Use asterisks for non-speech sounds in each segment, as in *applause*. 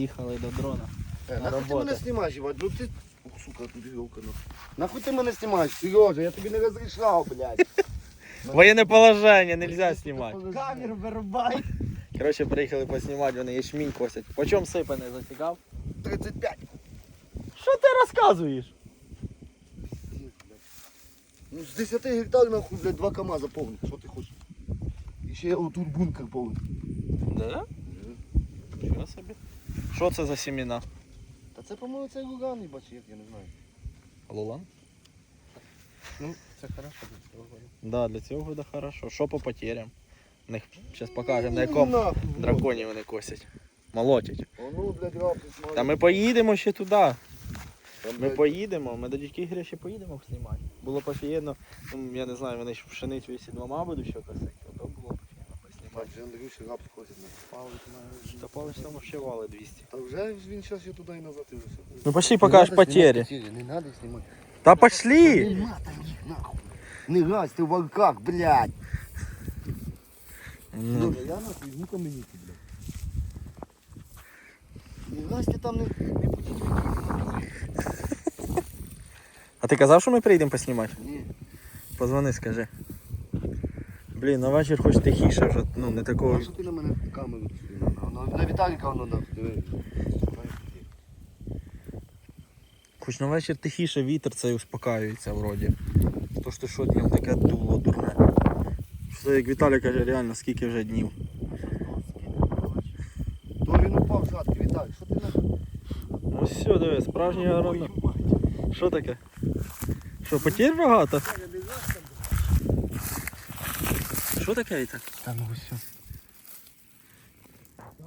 Приїхали до дрона. Е, нахуй ти роботу. мене знімаєш, Іван? Ну ти... Ох, сука, тут вілка, ну. Нахуй ти мене знімаєш, Сережа, я тобі не розрішав, блядь. *laughs* Воєнне положення, нельзя знімати. Камеру вирубай. Коротше, приїхали поснімати, вони ячмінь косять. По чому сипане зацікав? 35. Що ти розказуєш? Ну з 10 гектарів нахуй, блядь, 2 КАМАЗа повних. Що ти хочеш? І ще отут бункер повний. Да? Що собі? Що це за сімена? Та це, по-моєму, цей луганий, бач, як я не знаю. Лулан? Ну, це хорошо для цього года. Да, для цього буде хорошо. Що по потерям? В них зараз покажемо, на якому драконі вони косять. Молотять. Воно, блядь, рапси смотри. Та ми поїдемо ще туди. Там, Ми блядь, поїдемо, ми до дядьки Ігоря ще поїдемо знімати. Було пофієдно, ну, я не знаю, вони ж пшеницю якщо двома будуть ще косити, то було пофієдно поснімати. Бач, вже Андрюші рапс ходить на Та палець там ще вали 200. Та вже ж він зараз і туди і назад і все. Ну пошли покажеш потери. Не надо знімати. Та пошли! Нема там їх нахуй. Не гась, ти в валках, блядь. Ну, я нахуй візьму каменіки, блядь. Не гась ти там не, не будіть. А ти казав, що ми прийдемо поснімати? Ні. Позвони, скажи. Блін, на вечір хоч тихіше вже, ну не такого. А що ти на мене камеру? На, на Віталіка воно диви. Хоч на вечір тихіше вітер цей успокаюється вроді. То ж ти що днем таке дуло дурне. Що як Віталій каже, реально скільки вже днів. То він упав жадки, Віталій, що ти нахуй? Ну все, диви, справжній агроном. Що таке? Що, потерь багато? Що таке і так? Та ну все.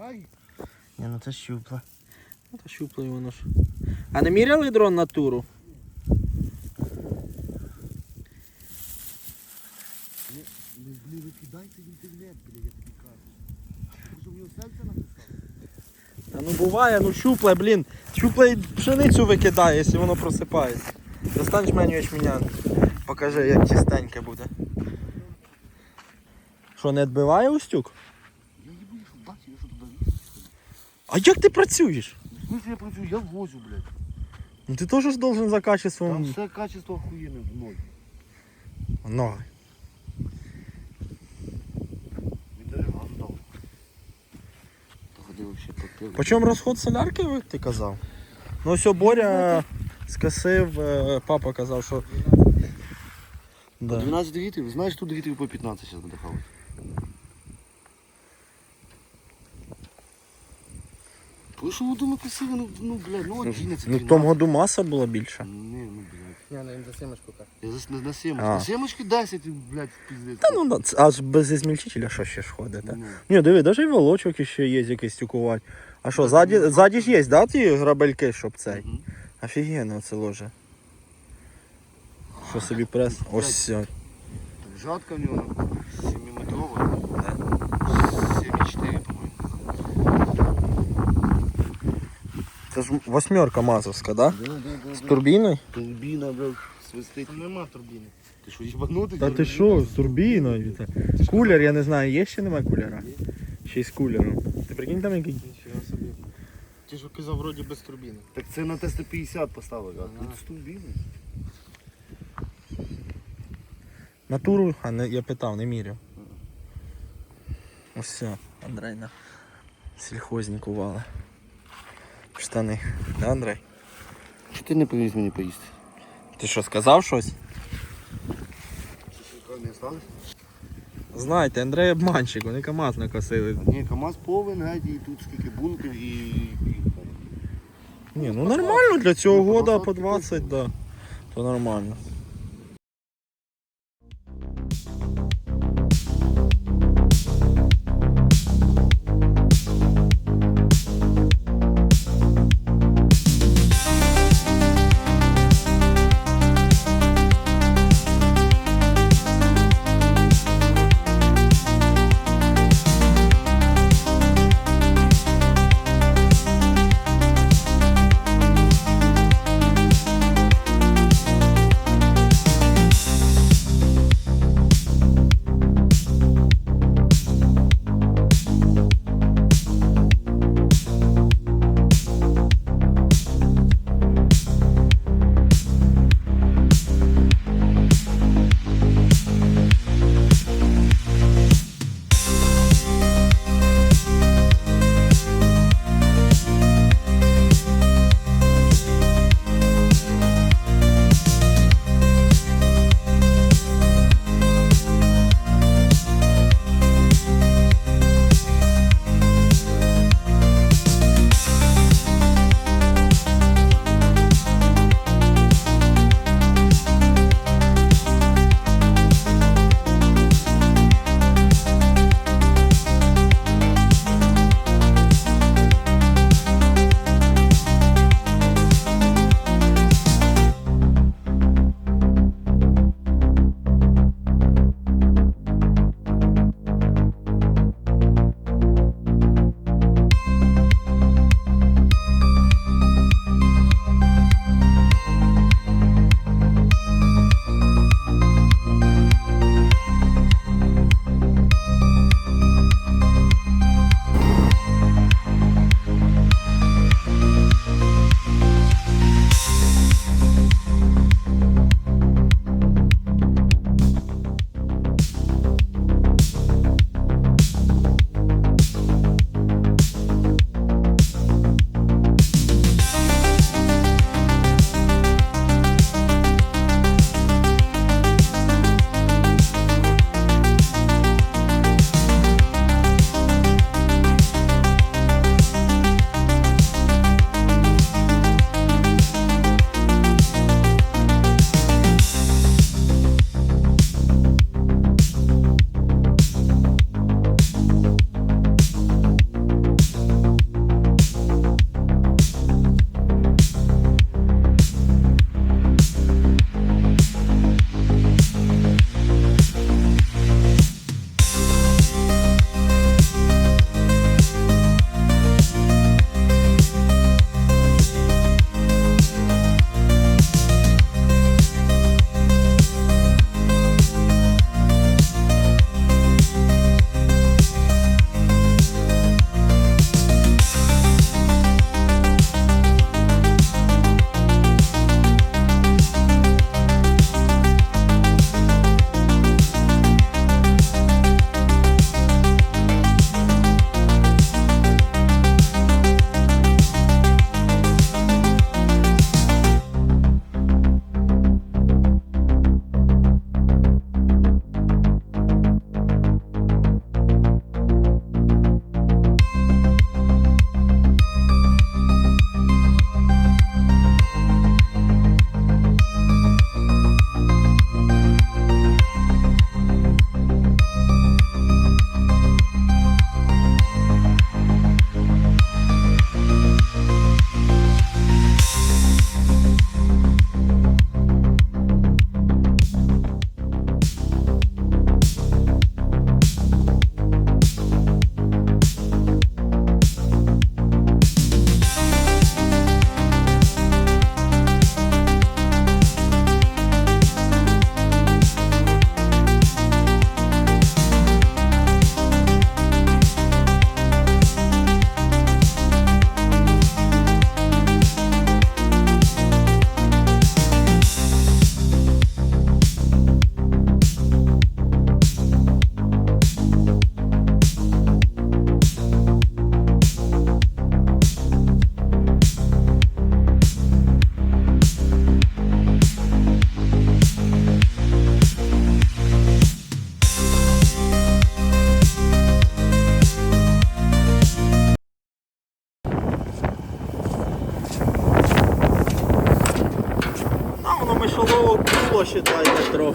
Ай. Ні, ну це щупла. Ну то щупла воно ж. А не міряли дрон на туру? Не, не викидайте в інтернет, бля, я тобі кажу. Ти що в нього серце написав? Та ну буває, ну щупле, блін. Щупле і пшеницю викидає, якщо воно просипається. Достанеш меню ячменя, покажи, як чистеньке буде. Що, не відбиває устюк? Я їбу, я що я що туди. А як ти працюєш? В смысле я працюю, я возю, блядь. Ну ти теж ж должен за Там качеством все качество охуєнне в ноль. ноги. Він даже газу дав. Та ходи вообще попив. По чому розход солярки, ви- ти казав? Ну ось Боря скосив, е, папа казав, що. Да. 12 літрів, знаєш, тут літрів по 15 зараз буде хавати. Прошу воду ми красиво, ну, ну, блядь, ну 11. Ну в тому году маса була більша. Не, ну, блядь. Ну за семечку каже. Я за, на, на. А. На семечки 10, блядь, пиздець. Та ну да, це- аж без змільчителя що ще ж ходить. Ну, Ні, диви, навіть і волочок ще є якийсь тюкувати. А що, ззаді, ззаді ж є, да, ті грабельки, щоб цей? Мгм. Офігенно це ложе. Що собі прес? Ось все. Жатка в нього 7-метрова. 7,4, по-моєму. Це ж восьмерка мазовська, да? Да, да, З турбіною? Турбіна, блядь, свистить. Там нема турбіни. Ти що, їбанутий? Та ти що, з турбіною? Кулер, я не знаю, є ще немає кулера? Ще й з кулером. Ти прикинь там який? Нічого собі. Ті ж казав вроді без турбіни. Так це на Т-150 поставили, а тут з турбіною. На туру, а не, я питав, не міряв. Ось все, Андрей на сільхознику вали. Штани. Да, Андрей? Чи ти не привіз мені поїсти? Ти що, сказав щось? Знаєте, Андрей обманщик, вони КАМАЗ накосили. Ні, КамАЗ повен, геть, і тут скільки бунків і... і- Ні, ну нормально для цього года по 20, да. То нормально.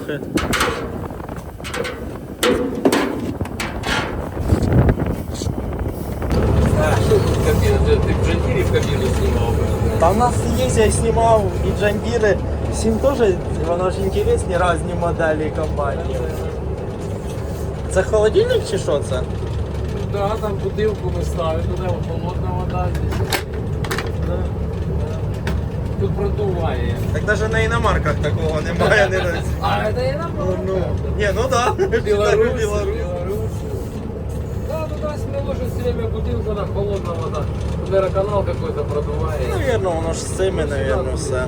трохи. А що тут кабіна? Ти ти в Джантірі в кабіну знімав? Та в нас є, я знімав і джандіри. Всім теж, воно ж інтересні різні моделі компанії. Це холодильник чи що це? Да, там бутилку ми ставимо, туди холодна вода здесь. Да, да. Тут продуває. Так навіть на іномарках такого немає. Не *laughs* раз. А, це я Ну, ну. Ні, ну так. Да. Білорусь, Білорусь. Білорусь. Да, туда себе ложит все время бутылка, на холодная вода. Наверное, канал какой-то продувает. Навірно, воно ж з цими, навірно, все.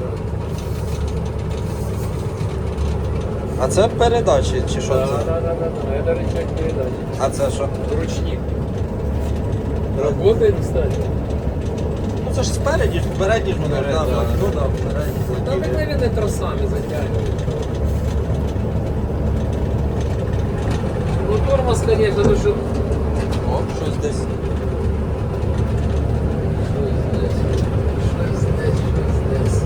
А це передачі чи що Да, це? да, да, да, да. Это рычаг передачи. А це що? Ручник. Работает, кстати. Ну це ж спереді, ж, впереді ж воно ж, Вперед, да, да. ну да, впереді. Там обыкновенно тросами затягивают. Ну тормоз, конечно, ну что... О, щось десь. Здесь? Что здесь?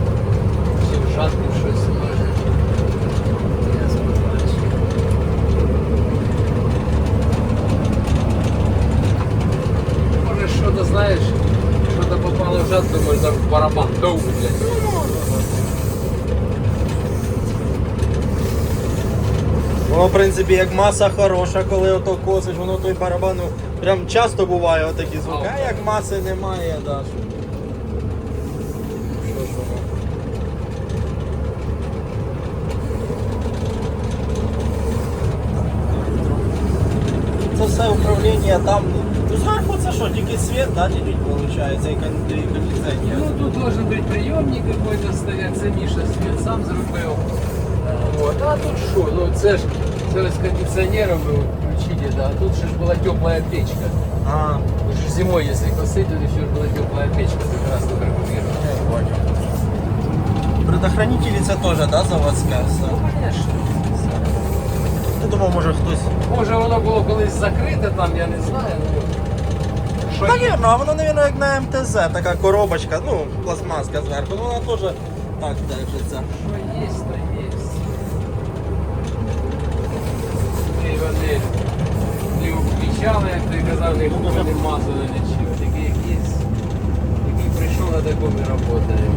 Все в жатке, что може. Я. Може, що-то знаєш, жатку, може там барабан. Доу, блядь. Воно, в принципі, як маса хороша, коли ото косиш, воно той барабан, ну, прям часто буває отакі звуки. А як маси немає, да. Це все управління там. Ну зверху це що, тільки світ, да, тільки виходить, і кон- і кондиціонер. Ну тут должен быть приемник какой-то стоять, це Міша світ сам зробив. Вот. А тут що? Ну це ж це ось кондиціонером ви включите, да. а тут же ж була тепла печка. А, Тут же зимой, если косить, то еще была теплая печка, как раз тут регулирована. я понял. Предохранителі це теж, да, заводське все? Ну, конечно. Я думав, може хтось. Може воно було колись закрите там, я не знаю. Ну, Навірно, а воно, навірно, як на МТЗ, така коробочка, ну, пластмаска зверху, ну вона теж так держиться. Що є, то є. І вони не включали, як ти казав, не губи, не мазали, нічого. Такий якийсь, який прийшов на такому і працює.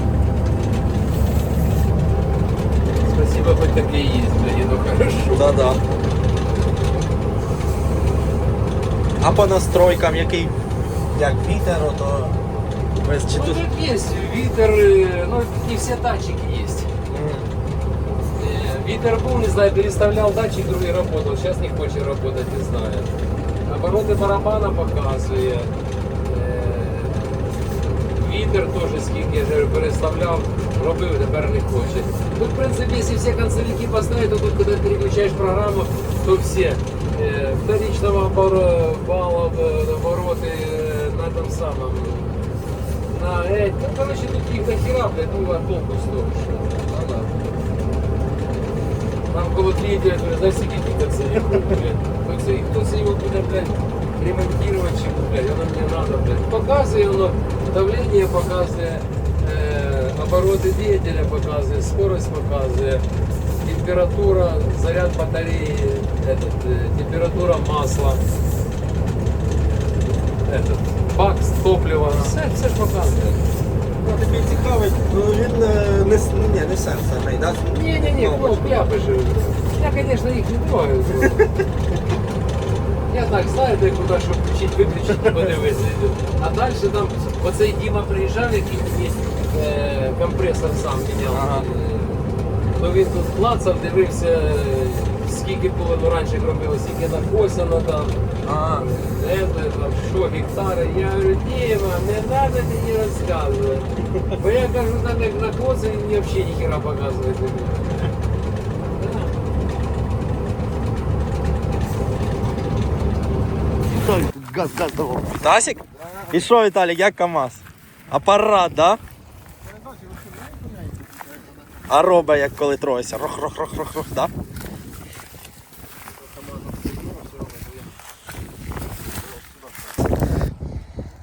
Спасибо, хоч є, блядь, ну хорошо. Да-да. А по настройкам який, як вітер, то без чи Ну, тут. тут есть витер, э, ну, не все датчики есть. М. Э, Витер был, не знаю, переставлял датчик, другой работал, сейчас не хочет работать, не знаю. Обороты барабана показывает. Вітер теж скільки я ж говорю, переставляв, робив, тепер не хоче. Тут, в принципі, якщо всі концевики поставити, то тут, коли переключаєш програму, то всі е, вторичного оборо- балла, е, обороти е, на том самом. На, е, ну, короче, тут нахера, блядь, ну, а толку з того, що. Ну, ладно. Там коло двигателя, знаешь, скільки концевиків, блядь. То це, хто це його буде, блядь, ремонтировать, чи, блядь, воно мені надо, блядь. Показує воно, давление показує, е, обороти двигателя показує, скорость показує, температура, заряд батареї, этот, е, температура масла, этот, бак з топлива, все, все ж показує. Ну, тобі цікавить, ну він е, не, с- ні, не сенсорний, да? Не-не-не, Кнопочка. ну, я бы же. Я, конечно, их не трогаю. но- Я так знаю, де куди що включити, виключити, подивитися. А далі там оцей Діма приїжджав, який мені е, компресор сам міняв. Ага. Е, То він тут клацав, дивився, е, скільки було ну, раніше робило, скільки накосено там. А, Это, там, що гектари. Я говорю, Діма, не треба мені розказувати. Бо я кажу, там як накоси, він мені взагалі ніхера показувати не буде. Газ, газ давав. Тасик? І що, Віталік, як КАМАЗ? Апарат, да? А робить, як коли троїться. Рох-рох-рох-рох-рох, да?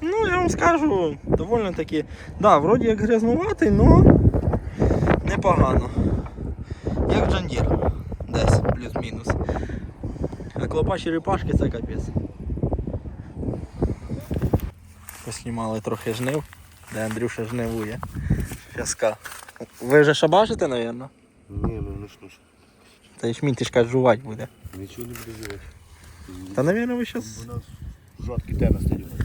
Ну, я вам скажу, довольно таки. Да, вроді як грязнуватий, но непогано. Як Джандір. Десь, плюс-мінус. А клопа черепашки це капець. Поснімали трохи жнив, де Андрюша жнивує. Фіаска. Ви вже шабашите, мабуть? Ні, ну ну що ж. Та ячмінь ти ж кажеш, жувати буде. Нічого не буде жувати. Та, мабуть, ви зараз. У нас жорсткий тема стадіон. *laughs*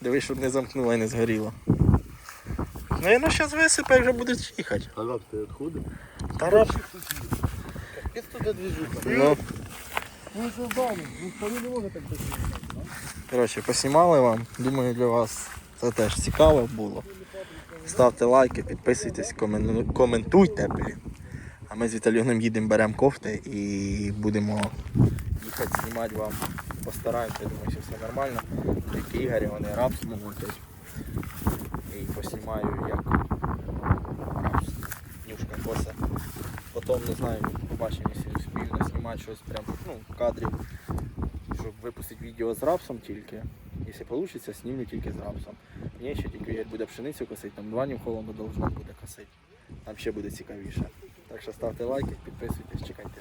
Дивись, щоб не замкнуло і не згоріло. Ну, ну зараз висипе, вже буде їхати. А раб ти відходив? Та раб. Під туди двіжуха. Ну, Ну це вдома, ну вони не може так бути. коротше, поснімали вам. Думаю, для вас це теж цікаво було. Ставте лайки, підписуйтесь, комен- коментуйте, блін. А ми з Віталіоном їдемо, беремо кофти і будемо їхати знімати вам. Постараємося, я думаю, що все нормально. Тільки Ігорі, вони рапс молотять. І поснімаю, як рапс нюшка коса. Потім, не знаю, побачимо, якщо успію наснімати щось прям, ну, кадрів, щоб випустити відео з рапсом тільки. Якщо вийде, знімлю тільки з рапсом. Ні, ще тільки як буде пшеницю косити, там два холодно должно буде косити. Там ще буде цікавіше. Так що ставте лайки, підписуйтесь, чекайте.